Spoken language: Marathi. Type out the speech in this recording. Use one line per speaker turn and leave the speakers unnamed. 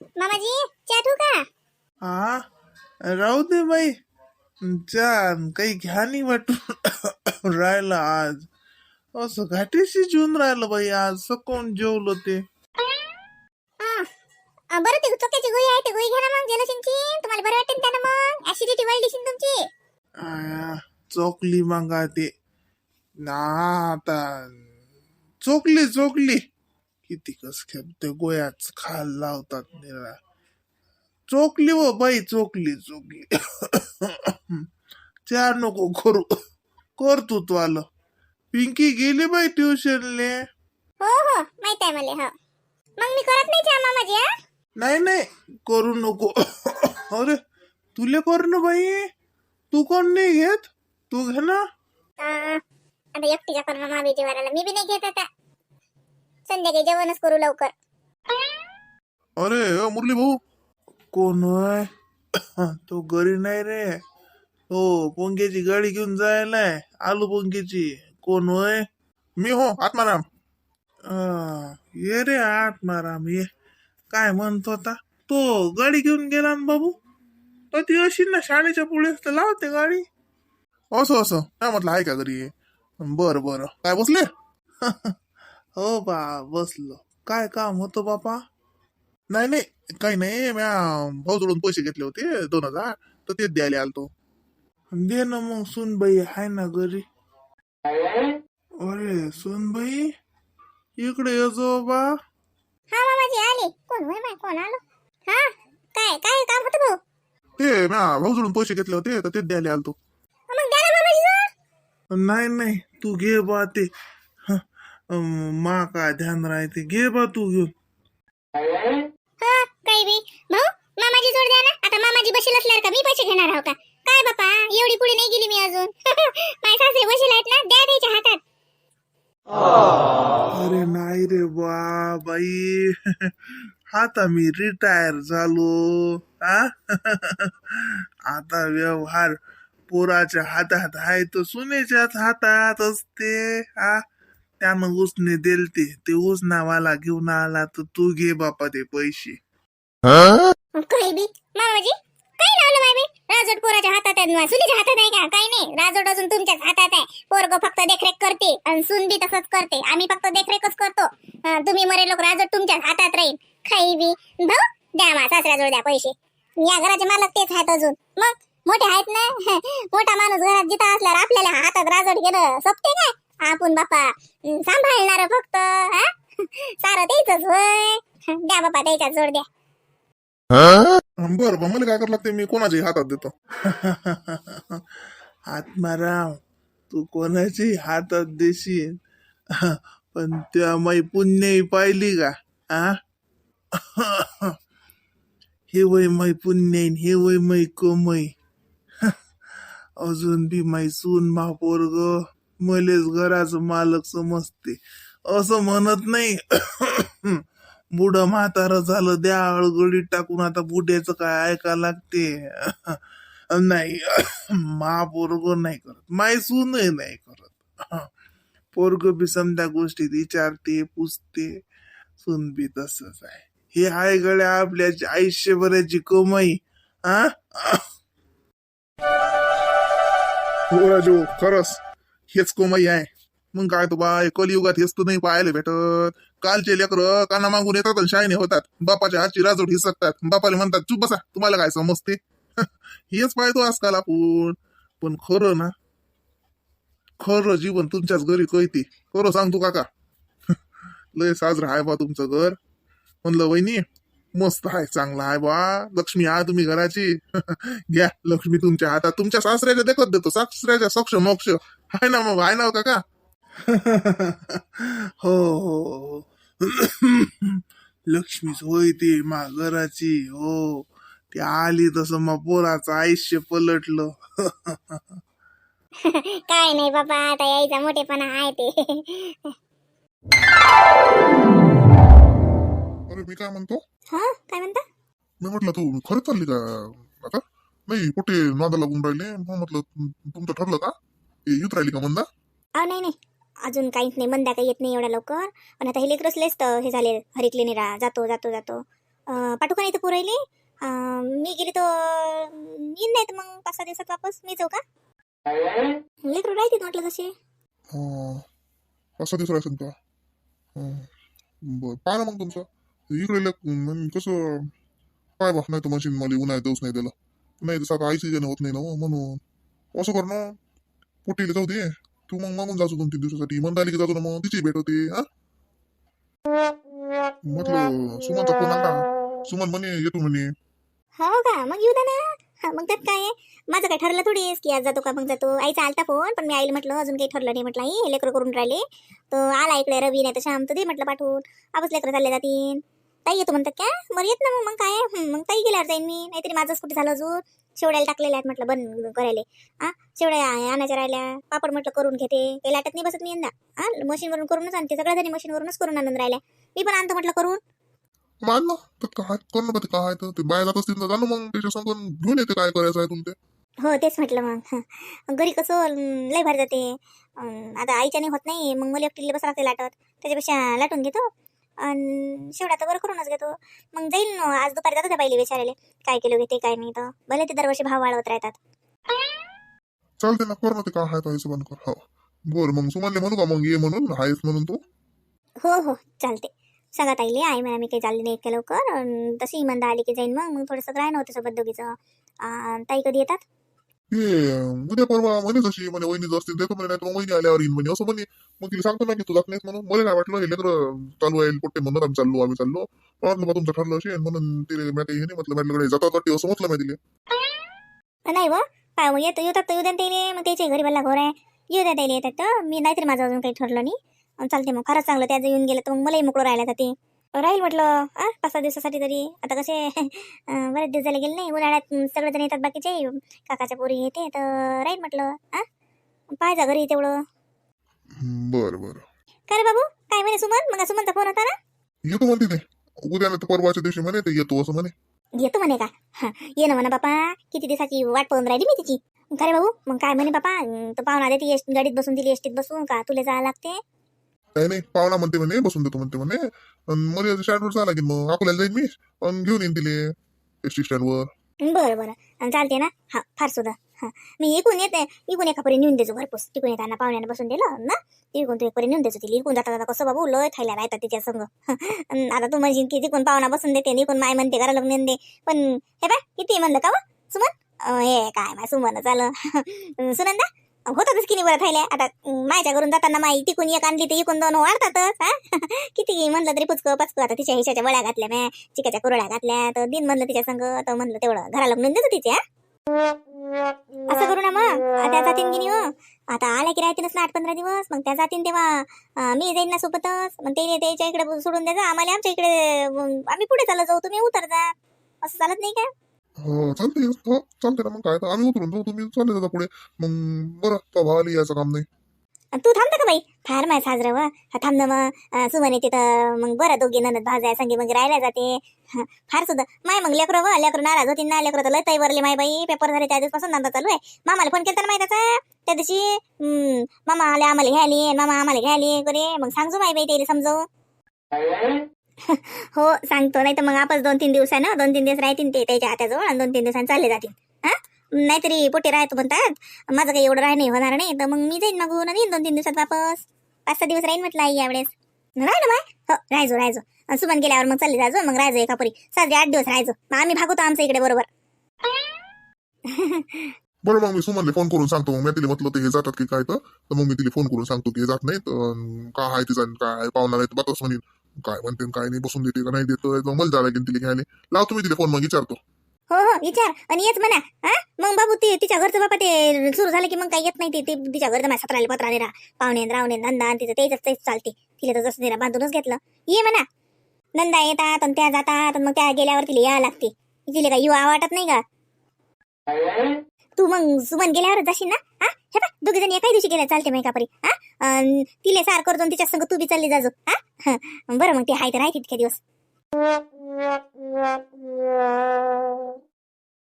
मामाजी चहा ठेवू का?
हा राहू दे बाई. छान काही घ्या नाही वाटून राहिलं आज. असं घाटीशी जेवून राहिलं बाई आज. सकून जेवलो ते.
हा. अ, बरं ते चोक्याची गोळी आहे ते गोळी घ्या ना मग जलसिंगची तुम्हाला बरं वाटेल त्यानं मग. ऍसिडिटी वाढली तुमची.
आया, चोकली मागा ते. ना आता चोकली चोकली. किती कस ते गोयाच खायला लावतात निरा. चोकली व बाई चोकली चोकली. चार नको करू. कर तू तू आलं पिंकी गेली बाई ट्युशनले.
हो हो माहीत आहे मला हो. मग मी करत नाही चहा मामाजी हा?
नाही नाही करू नको. अरे तुले कर ना बाई? तू कोण नाही घेत? तू घे ना.
अ, आता एकटीच्या करणं मामी मी बी नाही घेत आता. संध्याकाळी जेवणच करू लवकर.
अरे अ, मुरली भाऊ. कोण आहे तो घरी नाही रे. हो पोंग्याची गाडी घेऊन जायलाय आलू पोंग्याची कोण होय? मी हो आत्माराम. अं, ये रे आत्माराम ये. काय म्हणतो आता? तो गाडी घेऊन गेला ना बाबू? तर ती अशी ना शाळेच्या पुढे तर लावते गाडी. असं असं. काय म्हटलं आहे का घरी बर बर. काय बसले? हो बा बसलो. काय काम होतं बापा? नाही नाही काही नाही. म्या भाऊजवळून पैसे घेतले होते दोन हजार. तर तेच द्यायला आलतो. दे ना मग सुनबाई आहे ना घरी. अरे सुनबाई इकडे येजो बा.
हा मामाजी आले. कोण होय माय कोण आलो? हा काय काय काम होतं भाऊ?
ते म्या भाऊजवळून पैसे घेतले होते तर तेच द्यायला आलतो.
मग द्या ना मामाजी जवळ.
नाही नाही तू घे बा ते. मा काय ध्यान राहते. घे बा तू घेऊन.
हा काही बी. भाऊ मामाजी जोड द्या ना. आता मामाजी बसेल असल्यावर का मी पैसे घेणार आहो का? काय बापा एवढी पुढे नाही गेली मी अजून. माझे सासरे बसेल आहेत ना द्या त्याच्या हातात.
अरे नाही रे बा बाई. आता मी रिटायर झालो. आता व्यवहार पोराच्या हातात आहे तर सुनेच्याच हातात असते. आ? त्यानं उसने दिलते ते उसनावाला घेऊन आला तर तू घे बापा ते पैसे.
काही बी? मामाजी? काय लावलं माय बी? राजोट पोराच्या हातात आहे ना सुनीच्या हातात आहे का? काही नाही. राजोट अजून तुमच्याच हातात आहे. पोरग फक्त देखरेख करते आणि सून बी तसंच करते. आम्ही फक्त देखरेखच करतो. अं, तुम्ही मरे लोक राजोट तुमच्याच हातात राहील. काही बी. भाऊ द्या मा सासऱ्याजवळ द्या पैसे. या घराचे मालक तेच आहेत अजून. मग? मोठे आहेत ना? मोठा माणूस घरात जिथं असल्यावर आपल्याला हातात राजोट घेणं सोपते काय? आपण बापा सांभाळणार फक्त सारं तेच होय. द्या बापा त्याच्यात जोड द्या.
बर बा मला काय करावं लागते मी कोणाच्याही हातात देतो. आत्माराम तू कोणाची हातात देशील? पण त्या माई पुण्यही पाहिली का? आ? हे वय माई पुण्य हे वय माई कमई. अजून बी माई सून मा पोरग. मलेच घराचं मालक समजते. असं म्हणत नाही. बुड म्हातार झालं द्या अळगडीत टाकून आता बुड्याचं काय ऐका लागते? नाही. मा पोरग नाही करत. माय सूनही नाही करत. पोरग बी समजा गोष्टीत विचारते पुसते. सून बी तसंच आहे. हे हाय गड्या आपल्या आयुष्यभराची कमाई. हा? खरंच. हेच कोमई आहे. मग काय तो बाय कलियुगात हेच तू नाही पाहायला भेटत. कालचे लेकर काना मागून येतात आणि शायने होतात. बापाच्या हातची राजवट हिसकतात बापाला म्हणतात चुप बसा तुम्हाला काय समजते? हेच पाहतो आजकाल आपण. पण खरं ना खरं जीवन तुमच्याच घरी कळते. खरं सांगतो काका. लय साजरं आहे बा तुमचं घर. म्हणलं वहिनी मस्त आहे चांगलं आहे बा लक्ष्मी आहे तुम्ही घराची. घ्या लक्ष्मी तुमच्या हातात. तुमच्या सासऱ्याच्या देखत देतो. सासऱ्याच्या सक्ष मोक्ष. आहे ना मग आहे ना हो काका. हो हो लक्ष्मीच होय ती मा घराची. हो. ती आली तसं मग पोराचं आयुष्य पलटलं.
काय नाही बाबा आता यायचा मोठेपणा आहे ते.
अरे मी काय म्हणतो?
हा? काय म्हणता?
मी म्हटलं तू खरंच चालली का? आता? नाही कुठे नादा लागून राहिले. मग म्हटलं तुमचं ठरलं का? येत राहिली का मंदा?
अहो नाही नाही. अजून काहीच नाही. मंदा काही येत नाही एवढ्या लवकर. पण आता हे लेकरच लेच तर हे झाले. हरिकले निरा. जातो जातो जातो. अं, पाठवू का नाही तर पुरायले अं, मी गेली तर येईन नाही तर मग पाच सहा दिवसात वापस? मी जाऊ का? लेकरं राहते म्हटलं तसे
अं, असं दिसू राहायचं का? बरं. पहा ना मग तुमचं. इकडे लक- मग कसं काय बा नाही तर मशीन मला उन्हाळ्यात देऊच नाही दिलं नाही तर सात आईची जण होत नाही ना म्हणून असं कर ना पोटीला जाऊ दे तू मग मागून जातो दोन तीन दिवसासाठी म्हणता आली की जातो ना मग तिची भेट होते हा म्हटलं सुमनचा फोन आला सुमन म्हणे येतो म्हणे
हो का मग येऊ दे ना हा, मग त्यात काय आहे? माझं काय ठरलं थोडी की आज जातो का मग जातो आईचा आलता फोन पण मी आईला म्हटलं अजून काही ठरलं नाही म्हटलं आई लेकरं करून राहिले तर आला इकडे रवी नाही तर श्याम तर दे म्हटलं पाठवून आपच लेकरं चालले जातील ताई येतो म्हणतात क्या? बरं येत ना मग मग काय? मग ताई गेल्यावर जाईन मी नाहीतरी माझंच कुठे झालं अजून. शेवड्याला टाकलेल्या आहेत म्हटलं बंद करायला. हा शेवड्या आणायच्या राहिल्या. पापड म्हटलं करून घेते. काही लाटत नाही बसत मी यंदा. हा मशीनवरून करूनच आणते. सगळ्या जणी मशीनवरूनच करून आणून राहिल्या. मी पण आणतो म्हटलं करून.
तर काय ते काय तर ते बाहेर जात असतील तर जा ना मग. त्याच्या संग घेऊन येते काय करायचं आहे तुला ते
हो तेच म्हटलं मग. घरी कसं लय भारी जाते. आता आईच्याने होत नाही. मग मला एकटीला बस लागते लाटत. त्याच्यापेक्षा लाटून घेतो. आणि शेवटा तर बरं करूनच घेतो. मग जाईल ना आज दुपारी जातो त्या बाईला विचारायला. काय किलो घेते काय नाही तर. भले ते दरवर्षी भाव वाढवत राहतात.
चालते ना कर ना ते काय आहे तो हिशोबानं कर. हो. बरं मग सुमानले म्हणू का? मग ये म्हणून आहेस म्हणून तू?
हो हो चालते. सांगा ताईले आई म्हणा मी काही चालली नाही इतक्या लवकर. अन् तशी इमानदा आली की जाईन मग. मग थोडंसं राहणं होतं सोबत दोघीचं. अन् ताई कधी येतात?
हे उद्या परवा म्हणे जशी म्हणे वहिनी असतील देतो म्हणे नाही तर वहिनी आल्यावर येईन म्हणे. असं म्हणे. मग तिला सांगतो ना की तू जात नाहीस म्हणून. मला काय वाटलं हे लेकर चालू आहे पोट्टे म्हणत आम्ही चाललो आम्ही चाललो. मला तुमचं ठरलं असेल म्हणून तिला मी हे नाही म्हटलं माझ्याकडे जातात वाटते असं म्हटलं मी तिला.
नाही व. काय मग येतो येतात तर येऊ द्या मग त्याचे घरी बल्ला घर आहे. येऊ द्या त्याला येतात तर. मी नाहीतरी माझं अजून काही ठरलं नाही. चालते मग. खरंच चांगलं त्याचं येऊन गेलं तर मग मलाही मोकळं राहिला जाते. राहील म्हटलं आ पाच सहा दिवसासाठी तरी. आता कसे बरेच दिवस झाले गेले नाही उन्हाळ्यात सगळेजण येतात बाकीचे. काकाच्या पोरी येते तर राहील म्हटलं आ पाहायचा घरी तेवढं.
बरं बरं.
काय बाबू? काय म्हणे सुमन? मग सुमनचा फोन होता ना?
येतो म्हणते ते. उद्या नाही तर परवाच्या दिवशी म्हणे ते येतो असं म्हणे.
येतो म्हणे का? हा ये ना म्हणा बापा. किती दिवसाची वाट पाहून राहिली मी तिची. का रे भाऊ मग काय म्हणे बापा? तर पाहुणा देते एस- गाडीत बसून दिली एसटीत बसून. का तुला जायला लागते?
काही नाही पाहुणा म्हणते म्हणे बसून देतो म्हणते म्हणे. मध्ये मला शाळेवर जायला लागेल मग अकोल्याला जाईन मी पण घेऊन येईन तिले एस टी स्टँडवर
बरं बरं. चालते ना? हा फार सुद्धा. हा. मी इकून येते इकून एकापरी नेऊन देतो घरपोस तिकून येताना पाहुण्याने बसून दिलं ना? तिकून तू एकपरी नेऊन देतो तिला. इकून जाता जाता कसं बाबू लय थायला राहतात तिच्या संग. आता तू म्हणशील की तिकून पाहुणा बसून देते आणि इकून माय म्हणते घराला नेऊन दे. पण हे बाय किती म्हणलं का सुमन? हे काय माय सुमन झालं सुनंदा? होतातच किती बरं थायल्या. आता माझ्या घरून जाताना माई तिकून एक आणली तर इकून दोन वाढतातच हा? किती म्हणलं तरी पुचकं पचकं. आता तिच्या हिशाच्या वळ्या घातल्या मॅ चिकाच्या कुरळ्या घातल्या तर दिन म्हणलं तिच्या संग तर म्हणलं तेवढं घराला म्हणून देतो तिच्या असं करू ना मग. त्या जातीन की नाही हो. आता आल्या की राहतीलच ना आठ पंधरा दिवस. मग त्या जातीन तेव्हा मी जाईन ना सोबतच. मग ते त्याच्या इकडे सोडून द्यायचं आम्हाला आमच्या इकडे आम्ही पुढे चालत जाऊ. तुम्ही उतर जा. असं चालत नाही का?
हो चालते हो चालते ना मग काय तर आम्ही उतरून जाऊ. तुम्ही चालले जाता पुढे. मग बरं तो भावाला यायचं काम नाही.
तू थांबता का बाई. फार माय साजरं व. हा थांब ना मग. अं, सुमन येते तर मग बरं दोघे ननद भाजाय संगे मग राहायला जाते. हं, फार सुद्धा माय मग लेकरं व. लेकरं नाराज होती ना. लेकरं तर लय वरले माय बाई. पेपर झाले त्या दिवसपासून धंदा चालू आहे. मामाला फोन केला ना त्याचा? त्या दिवशी? हं, मामा आले आम्हाला घ्यायली. मामा आम्हाला घ्यायली. करे मग सांगजो माय बाई त्याला समजावून. हो सांगतो. नाही तर मग आपण दोन तीन दिवसानं दोन तीन दिवस राहतील ते त्याच्या हाताजवळ आणि दोन तीन दिवसांनी चालले जातील हा? नाहीतरी पोटे राहतो म्हणतात. माझं काही एवढं राहणे होणार नाही. तर मग मी जाईन मग आणि येईन दोन तीन दिवसात वापस. पाच सहा दिवस राहीन म्हटलं आई यावेळेस. राह ना माय हो राहायचो राहायचो. सुमन गेल्यावर मग चालले जायचो मग राहायचो एका परी. सात आठ दिवस राहायचो. मग आम्ही भागवतो आमच्या इकडे बरोबर.
बरं मग मी सुमनले फोन करून सांगतो. मग मी तिला म्हटलं ते हे जातात की काय तर? मग मी तिला फोन करून सांगतो की जात नाहीत. अन् काय आहे तिचा काय आहे पाहुणा नाही म्हणेन. काय म्हणते आणि काय नाही बसून देते का नाही देत तर मला जायला लागेल तिला घ्यायला. लावतो मी तिला फोन मग विचारतो.
हो हो विचार. आणि येच म्हणा हा? मग बाबू ते तिच्या घरचं बाबा ते सुरू झालं की मग काय येत नाही ते- ते तिच्या घरचं माझ्या सतराले पत्रा राहा पाहुणे रावणे नंदा आणि तिचं तेच तेच चालते. तिला तर जसं तिला बांधूनच घेतलं. ये म्हणा. नंदा येतात आणि त्या जातात आणि मग त्या गेल्यावर तिला यावं लागते. तिला काय युवा वाटत नाही का? तू मग सुमन गेल्यावर जाशील ना? हा? हे पा दोघे जण एकाही दिवशी गेल्या चालते मग कापरी. हा? तिले सार करतो तिच्या संग तू बी चालली जाजो हा? बरं मग ते हाय तर आहे तितके दिवस.